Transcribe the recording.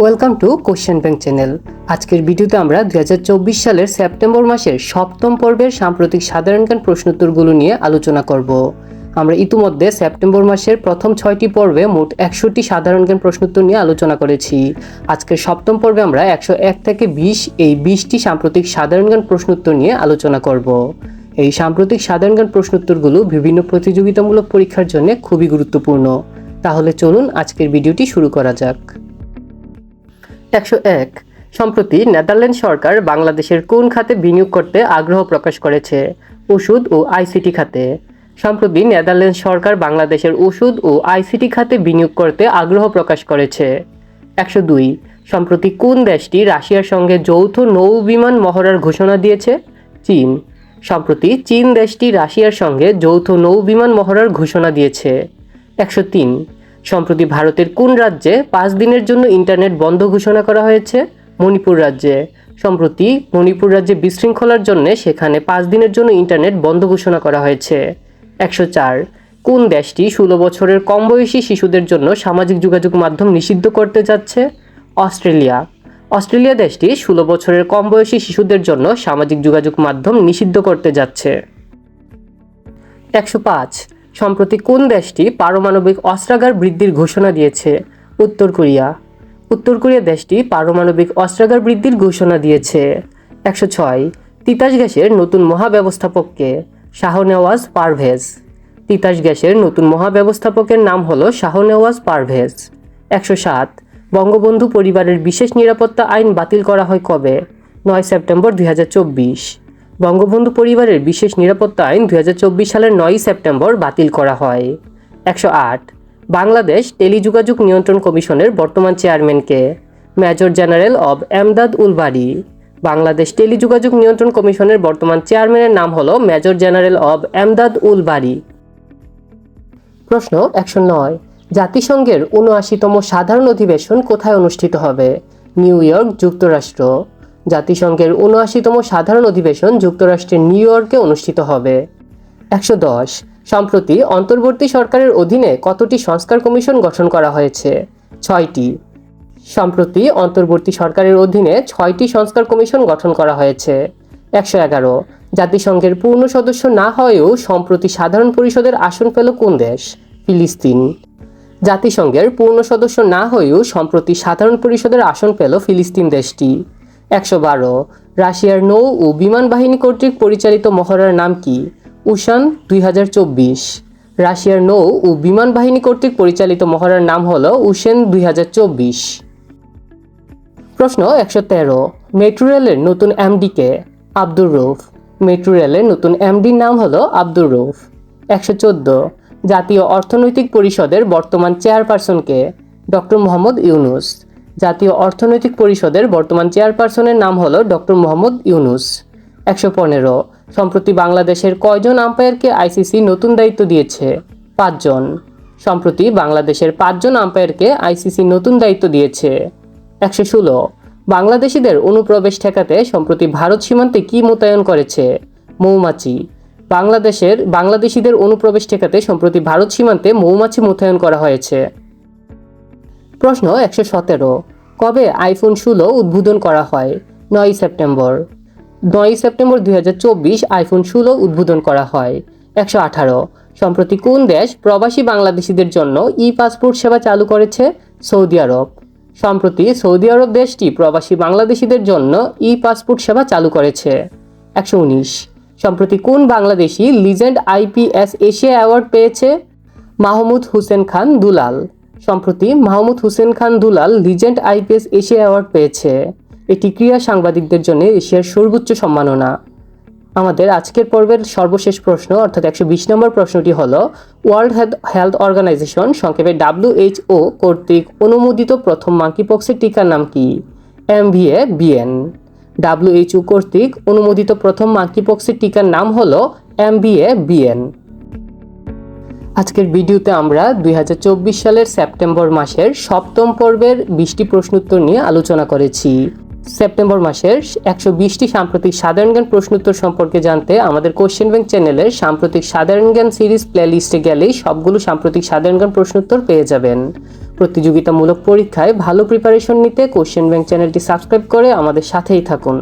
Welcome to question bank channel আজকের ভিডিওতে আমরা দুই হাজার চব্বিশ সালের সেপ্টেম্বর মাসের সপ্তম পর্বের সাম্প্রতিক সাধারণ জ্ঞান প্রশ্নোত্তরগুলো নিয়ে আলোচনা করব। আমরা ইতিমধ্যে সেপ্টেম্বর মাসের প্রথম ছয়টি পর্বে মোট একশোটি সাধারণ জ্ঞান প্রশ্নোত্তর নিয়ে আলোচনা করেছি। আজকের সপ্তম পর্বে আমরা একশো এক থেকে বিশ এই বিশটি সাম্প্রতিক সাধারণ জ্ঞান প্রশ্নোত্তর নিয়ে আলোচনা করব। এই সাম্প্রতিক সাধারণ জ্ঞান প্রশ্নোত্তরগুলো বিভিন্ন প্রতিযোগিতামূলক পরীক্ষার জন্য খুবই গুরুত্বপূর্ণ। তাহলে চলুন আজকের ভিডিওটি শুরু করা যাক। একশো এক। সম্প্রতি নেদারল্যান্ড সরকার বাংলাদেশের কোন খাতে বিনিয়োগ করতে আগ্রহ প্রকাশ করেছে? ওষুধ ও আইসিটি খাতে। সম্প্রতি নেদারল্যান্ড সরকার বাংলাদেশের ওষুধ ও আইসিটি খাতে বিনিয়োগ করতে আগ্রহ প্রকাশ করেছে। একশো দুই। সম্প্রতি কোন দেশটি রাশিয়ার সঙ্গে যৌথ নৌ বিমান মহড়ার ঘোষণা দিয়েছে? চীন। সম্প্রতি চীন দেশটি রাশিয়ার সঙ্গে যৌথ নৌ বিমান মহড়ার ঘোষণা দিয়েছে। একশো তিন। সম্প্রতি ভারতের কোন রাজ্যে পাঁচ দিনের জন্য ইন্টারনেট বন্ধ ঘোষণা করা হয়েছে? মণিপুর রাজ্যে। সম্প্রতি মণিপুর রাজ্যে বিশৃঙ্খলার জন্য সেখানে পাঁচ দিনের জন্য ইন্টারনেট বন্ধ ঘোষণা করা হয়েছে। একশো চার। কোন দেশটি ষোলো বছরের কম বয়সী শিশুদের জন্য সামাজিক যোগাযোগ মাধ্যম নিষিদ্ধ করতে যাচ্ছে? অস্ট্রেলিয়া। অস্ট্রেলিয়া দেশটি ষোলো বছরের কম বয়সী শিশুদের জন্য সামাজিক যোগাযোগ মাধ্যম নিষিদ্ধ করতে যাচ্ছে। একশো পাঁচ। সম্প্রতি কোন দেশটি পারমাণবিক অস্ত্রাগার বৃদ্ধির ঘোষণা দিয়েছে? উত্তর কোরিয়া। উত্তর কোরিয়া দেশটি পারমাণবিক অস্ত্রাগার বৃদ্ধির ঘোষণা দিয়েছে। একশো ছয়। তিতাস গ্যাসের নতুন মহাব্যবস্থাপককে শাহনেওয়াজ পারভেজ। তিতাস গ্যাসের নতুন মহাব্যবস্থাপকের নাম হল শাহনেওয়াজ পারভেজ। একশো সাত। বঙ্গবন্ধু পরিবারের বিশেষ নিরাপত্তা আইন বাতিল করা হয় কবে? নয় সেপ্টেম্বর দুই হাজার চব্বিশ। বঙ্গবন্ধু পরিবারের বিশেষ নিরাপত্তা আইন দু হাজার চব্বিশ সালের নয়ই সেপ্টেম্বর বাতিল করা হয়। একশো আট, বাংলাদেশ টেলিযোগাযোগ নিয়ন্ত্রণ কমিশনের বর্তমান চেয়ারম্যানকে। মেজর জেনারেল অব এমদাদ উলবাড়ি বাংলাদেশ টেলিযোগাযোগ নিয়ন্ত্রণ কমিশনের বর্তমান চেয়ারম্যানের নাম হল মেজর জেনারেল অব এমদাদ উলবাড়ি প্রশ্ন একশো নয়, জাতিসংঘের উনআশিতম সাধারণ অধিবেশন কোথায় অনুষ্ঠিত হবে? নিউ ইয়র্ক, যুক্তরাষ্ট্র। জাতিসংঘের উনআশিতম সাধারণ অধিবেশন যুক্তরাষ্ট্রের নিউ ইয়র্কে অনুষ্ঠিত হবে। একশো দশ। সম্প্রতি অন্তর্বর্তী সরকারের অধীনে কতটি সংস্কার কমিশন গঠন করা হয়েছে? ছয়টি। সম্প্রতি অন্তর্বর্তী সরকারের অধীনে ছয়টি সংস্কার কমিশন গঠন করা হয়েছে। একশো এগারো। জাতিসংঘের পূর্ণ সদস্য না হয়েও সম্প্রতি সাধারণ পরিষদের আসন পেল কোন দেশ? ফিলিস্তিন। জাতিসংঘের পূর্ণ সদস্য না হয়েও সম্প্রতি সাধারণ পরিষদের আসন পেল ফিলিস্তিন দেশটি। একশো বারো। রাশিয়ার নৌ ও বিমান বাহিনী কর্তৃক পরিচালিত মহড়ার নাম কি? উশান দুই হাজার চব্বিশ। রাশিয়ার নৌ ও বিমান বাহিনী কর্তৃক পরিচালিত মহড়ার নাম হল উশেন দুই হাজার চব্বিশ। প্রশ্ন একশো তেরো। মেট্রো রেলের নতুন এমডিকে আব্দুর রৌফ মেট্রো রেলের নতুন এমডির নাম হল আব্দুর রৌফ একশো চোদ্দ। জাতীয় অর্থনৈতিক পরিষদের বর্তমান চেয়ারপারসনকে ডক্টর মোহাম্মদ ইউনুস। জাতীয় অর্থনৈতিক পরিষদের বর্তমান চেয়ারপারসনের নাম হলো ডক্টর মোহাম্মদ ইউনুস। একশো পনেরো। সম্প্রতি বাংলাদেশের কয়জন আম্পায়ারকে আইসিসি নতুন দায়িত্ব দিয়েছে? পাঁচজন। সম্প্রতি বাংলাদেশের পাঁচজন আম্পায়ারকে আইসিসি নতুন দায়িত্ব দিয়েছে। একশো ষোলো। বাংলাদেশিদের অনুপ্রবেশ ঠেকাতে সম্প্রতি ভারত সীমান্তে কি মোতায়েন করেছে? মৌমাছি। বাংলাদেশের বাংলাদেশিদের অনুপ্রবেশ ঠেকাতে সম্প্রতি ভারত সীমান্তে মৌমাছি মোতায়েন করা হয়েছে। প্রশ্ন একশো সতেরো। কবে আইফোন ষোলো উদ্বোধন করা হয়? নয় সেপ্টেম্বর। নয় সেপ্টেম্বর দুই হাজার চব্বিশ আইফোন ষোলো উদ্বোধন করা হয়। একশো আঠারো। সম্প্রতি কোন দেশ প্রবাসী বাংলাদেশিদের জন্য ই পাসপোর্ট সেবা চালু করেছে? সৌদি আরব। সম্প্রতি সৌদি আরব দেশটি প্রবাসী বাংলাদেশিদের জন্য ই পাসপোর্ট সেবা চালু করেছে। একশো উনিশ। সম্প্রতি কোন Bangladeshi legend IPS Asia award পেয়েছে? মাহমুদ হুসেন খান দুলাল। সম্প্রতি Mahmud Hussain Khan Dulal legend IPS Asia award পেয়েছে। এটি ক্রীড়া সাংবাদিকদের জন্য এশিয়ার সর্বোচ্চ সম্মাননা। আমাদের আজকের পর্বের সর্বশেষ প্রশ্ন, অর্থাৎ একশো বিশ নম্বর প্রশ্নটি হলো ওয়ার্ল্ড হেলথ অর্গানাইজেশন সংক্ষেপে ডাব্লিউএইচও কর্তৃক অনুমোদিত প্রথম মাঙ্কিপক্সের টিকার নাম কি? M V A BN WHO কর্তৃক অনুমোদিত প্রথম মাঙ্কিপক্সের টিকার নাম হল এম বি এ বিএন আজকের ভিডিওতে আমরা দুই হাজার চব্বিশ সালের সেপ্টেম্বর মাসের সপ্তম পর্বের বিশটি প্রশ্নোত্তর নিয়ে আলোচনা করেছি। সেপ্টেম্বর মাসের একশো বিশটি সাম্প্রতিক সাধারণ জ্ঞান প্রশ্নোত্তর সম্পর্কে জানতে আমাদের কোশ্চেন ব্যাংক চ্যানেলের সাম্প্রতিক সাধারণ জ্ঞান সিরিজ প্লেলিস্টে গেলেই সবগুলো সাম্প্রতিক সাধারণ জ্ঞান প্রশ্নোত্তর পেয়ে যাবেন। প্রতিযোগিতামূলক পরীক্ষায় ভালো প্রিপারেশন নিতে কোশ্চেন ব্যাংক চ্যানেলটি সাবস্ক্রাইব করে আমাদের সাথেই থাকুন।